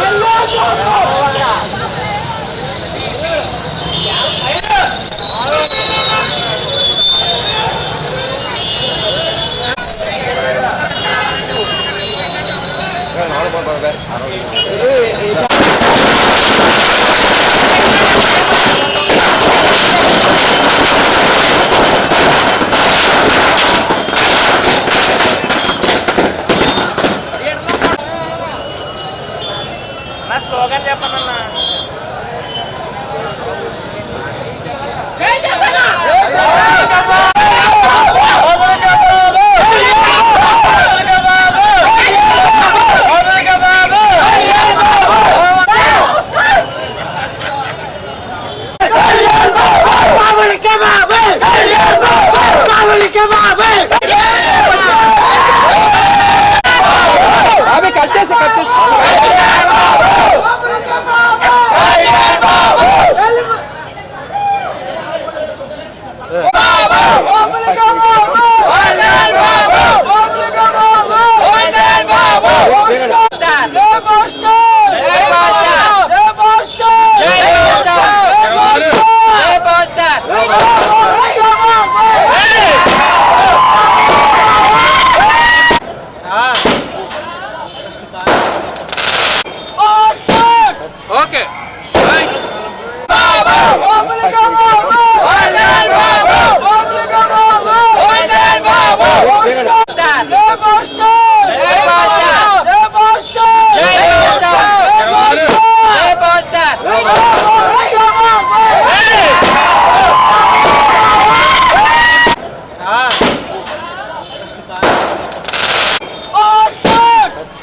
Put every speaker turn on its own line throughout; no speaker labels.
Ya, ya. yeah!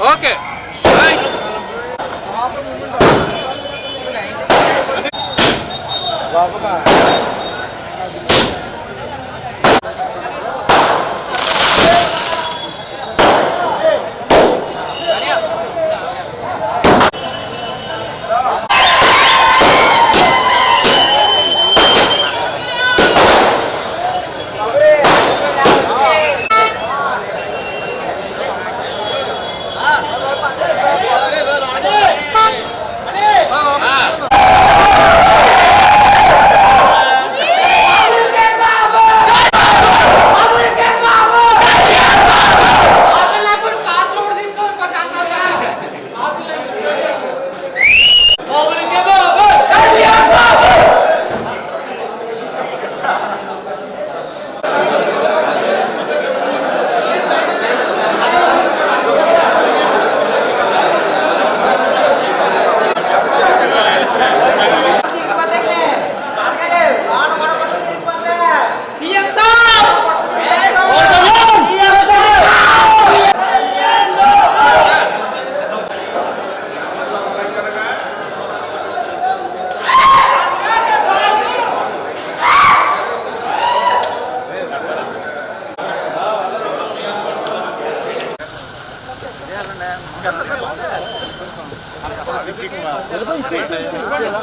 Okay.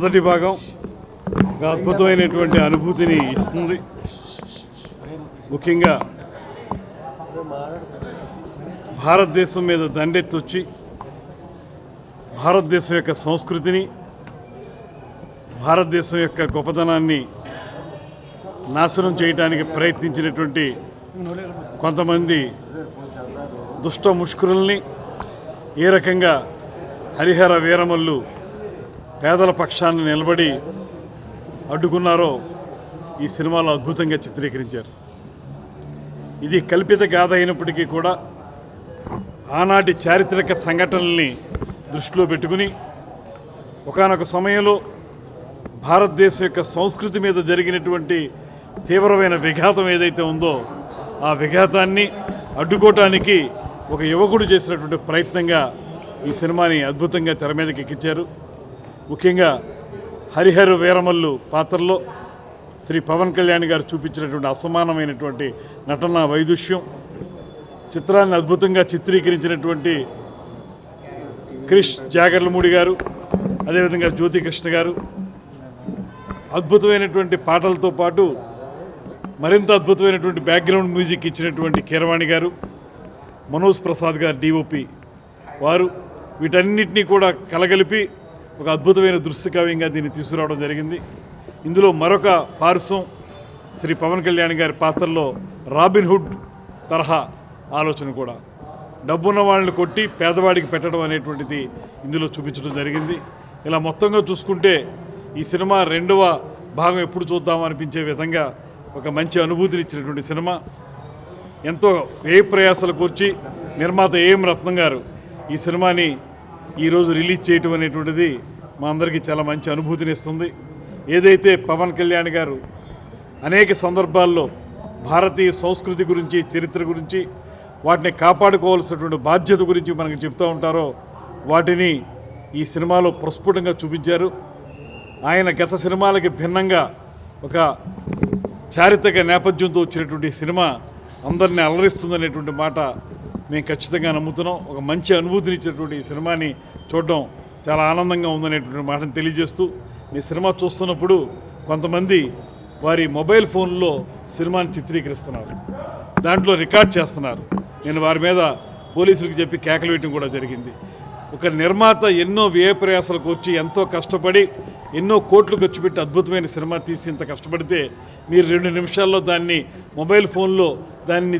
మొదటి భాగం ఒక అద్భుతమైనటువంటి అనుభూతిని ఇస్తుంది.
ముఖ్యంగా భారతదేశం మీద దండెత్తొచ్చి భారతదేశం యొక్క సంస్కృతిని భారతదేశం యొక్క గొప్పతనాన్ని నాశనం చేయడానికి ప్రయత్నించినటువంటి కొంతమంది దుష్ట ముష్కరుల్ని ఏ రకంగా హరిహర వీరమల్లు పేదల పక్షాన్ని నిలబడి అడ్డుకున్నారో ఈ సినిమాలో అద్భుతంగా చిత్రీకరించారు. ఇది కల్పిత గాథ అయినప్పటికీ కూడా ఆనాటి చారిత్రక సంఘటనల్ని దృష్టిలో పెట్టుకుని ఒకానొక సమయంలో భారతదేశం యొక్క సంస్కృతి మీద జరిగినటువంటి తీవ్రమైన విఘాతం ఏదైతే ఉందో ఆ విఘాతాన్ని అడ్డుకోవటానికి ఒక యువకుడు చేసినటువంటి ప్రయత్నంగా ఈ సినిమాని అద్భుతంగా తెర మీదకి ఎక్కించారు. ముఖ్యంగా హరిహర వీరమల్లు పాత్రలో శ్రీ పవన్ కళ్యాణ్ గారు చూపించినటువంటి అసమానమైనటువంటి నటన వైదుష్యం చిత్రాన్ని అద్భుతంగా చిత్రీకరించినటువంటి క్రిష్ జాగర్లమూడి గారు అదేవిధంగా జ్యోతికృష్ణ గారు. అద్భుతమైనటువంటి పాటలతో పాటు మరింత అద్భుతమైనటువంటి బ్యాక్గ్రౌండ్ మ్యూజిక్ ఇచ్చినటువంటి కీరవాణి గారు మనోజ్ ప్రసాద్ గారు డిఓపి వారు. వీటన్నిటినీ కూడా కలగలిపి ఒక అద్భుతమైన దృశ్యకావ్యంగా దీన్ని తీసుకురావడం జరిగింది. ఇందులో మరొక పార్శ్వం శ్రీ పవన్ కళ్యాణ్ గారి పాత్రలో రాబిన్హుడ్ తరహా ఆలోచన కూడా. డబ్బున్న వాళ్ళని కొట్టి పేదవాడికి పెట్టడం అనేటువంటిది ఇందులో చూపించడం జరిగింది. ఇలా మొత్తంగా చూసుకుంటే ఈ సినిమా రెండవ భాగం ఎప్పుడు చూద్దాం అనిపించే విధంగా ఒక మంచి అనుభూతిని ఇచ్చినటువంటి సినిమా. ఎంతో ఏ ప్రయాసాలు కూర్చి నిర్మాత ఏఎం రత్నం గారు ఈ సినిమాని ఈరోజు రిలీజ్ చేయటం అనేటువంటిది మా అందరికీ చాలా మంచి అనుభూతిని ఇస్తుంది. ఏదైతే పవన్ కళ్యాణ్ గారు అనేక సందర్భాల్లో భారతీయ సంస్కృతి గురించి చరిత్ర గురించి వాటిని కాపాడుకోవాల్సినటువంటి బాధ్యత గురించి మనకు చెప్తూ ఉంటారో వాటిని ఈ సినిమాలో ప్రస్ఫుటంగా చూపించారు. ఆయన గత సినిమాలకి భిన్నంగా ఒక చారిత్రక నేపథ్యంతో వచ్చినటువంటి సినిమా అందరినీ అలరిస్తుందనేటువంటి మాట మేము ఖచ్చితంగా నమ్ముతున్నాం. ఒక మంచి అనుభూతిని ఇచ్చేటువంటి ఈ సినిమాని చూడడం చాలా ఆనందంగా ఉందనేటువంటి మాటను తెలియజేస్తూ ఈ సినిమా చూస్తున్నప్పుడు కొంతమంది వారి మొబైల్ ఫోన్లో సినిమాని చిత్రీకరిస్తున్నారు. దాంట్లో రికార్డ్ చేస్తున్నారు. నేను వారి మీద పోలీసులకు చెప్పి కేకలు వేయటం కూడా జరిగింది. ఒక నిర్మాత ఎన్నో వ్యయ ప్రయాసాలకు వచ్చి ఎంతో కష్టపడి ఎన్నో కోట్లు ఖర్చు పెట్టి అద్భుతమైన సినిమా తీసి ఇంత కష్టపడితే మీరు రెండు నిమిషాల్లో దాన్ని మొబైల్ ఫోన్లో దాన్ని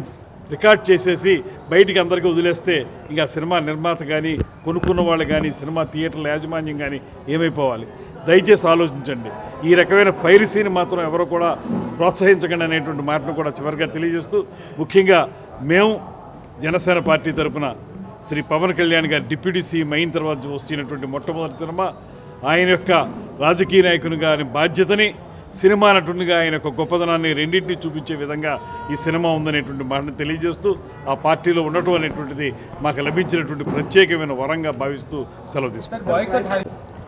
రికార్డ్ చేసేసి బయటికి అందరికీ వదిలేస్తే ఇంకా సినిమా నిర్మాత కానీ కొనుక్కున్న వాళ్ళు కానీ సినిమా థియేటర్ల యాజమాన్యం కానీ ఏమైపోవాలి? దయచేసి ఆలోచించండి. ఈ రకమైన పైరసీని మాత్రం ఎవరు కూడా ప్రోత్సహించకండి అనేటువంటి మాటను కూడా చివరిగా తెలియజేస్తూ ముఖ్యంగా మేము జనసేన పార్టీ తరపున శ్రీ పవన్ కళ్యాణ్ గారి డిప్యూటీ సీఎం అయిన తర్వాత వచ్చినటువంటి మొట్టమొదటి సినిమా ఆయన యొక్క రాజకీయ నాయకునిగా గారి బాధ్యతని సినిమా నటునిగా ఆయన యొక్క గొప్పదనాన్ని రెండింటినీ చూపించే విధంగా ఈ సినిమా ఉందనేటువంటి మాటను తెలియజేస్తూ ఆ పార్టీలో ఉండటం అనేటువంటిది మాకు లభించినటువంటి ప్రత్యేకమైన వరంగా భావిస్తూ సెలవు తీసుకుంటాం.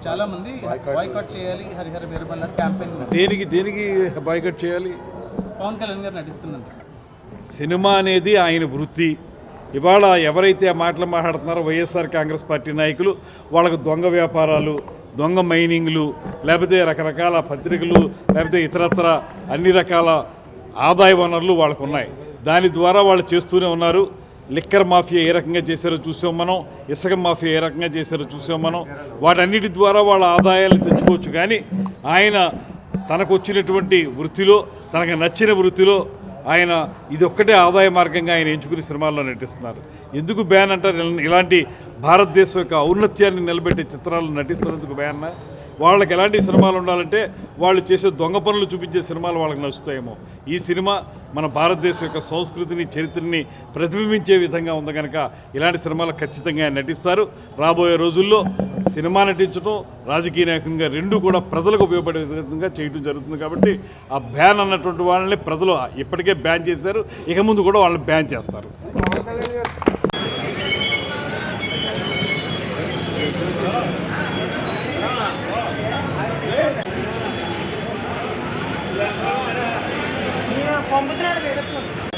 చాలా మంది బాయ్కట్ చేయాలి హరిహర వీరమల్ల క్యాంపెయిన్
దేనికి దేనికి బాయ్కట్ చేయాలి?
పవన్ కళ్యాణ్ గారు నటిస్తున్నారు.
సినిమా అనేది ఆయన వృత్తి. ఇవాళ ఎవరైతే ఆ మాటలు మాట్లాడుతున్నారో వైఎస్ఆర్ కాంగ్రెస్ పార్టీ నాయకులు వాళ్ళకు దొంగ వ్యాపారాలు దొంగ మైనింగ్లు లేకపోతే రకరకాల పత్రికలు లేకపోతే ఇతరత్ర అన్ని రకాల ఆదాయ వనరులు వాళ్ళకు ఉన్నాయి దాని ద్వారా వాళ్ళు చేస్తూనే ఉన్నారు. లిక్కర్ మాఫియా ఏ రకంగా చేశారో చూసాం మనం. ఇసుక మాఫియా ఏ రకంగా చేశారో చూసాం మనం. వాటన్నిటి ద్వారా వాళ్ళ ఆదాయాలు తెచ్చుకోవచ్చు. కానీ ఆయన తనకు వచ్చినటువంటి వృత్తిలో తనకు నచ్చిన వృత్తిలో ఆయన ఇది ఒక్కటే ఆదాయ మార్గంగా ఆయన ఎంచుకుని సినిమాల్లో నటిస్తున్నారు. ఎందుకు బ్యాన్ అంటారు? ఇలాంటి భారతదేశం యొక్క ఔన్నత్యాన్ని నిలబెట్టే చిత్రాలు నటిస్తున్నందుకు బ్యాన్ వాళ్ళకి ఎలాంటి సినిమాలు ఉండాలంటే వాళ్ళు చేసే దొంగ పనులు చూపించే సినిమాలు వాళ్ళకి నచ్చుతాయేమో. ఈ సినిమా మన భారతదేశం యొక్క సంస్కృతిని చరిత్రని ప్రతిబింబించే విధంగా ఉంది కనుక ఇలాంటి సినిమాలు ఖచ్చితంగా నటిస్తారు. రాబోయే రోజుల్లో సినిమా నటించడం రాజకీయ నాయకంగా రెండు కూడా ప్రజలకు ఉపయోగపడే విధంగా చేయడం జరుగుతుంది కాబట్టి ఆ బ్యాన్ అన్నటువంటి వాళ్ళని ప్రజలు ఇప్పటికే బ్యాన్ చేశారు. ఇక ముందు కూడా వాళ్ళని బ్యాన్ చేస్తారు.
ஐம்பத்தி நாலு பேர்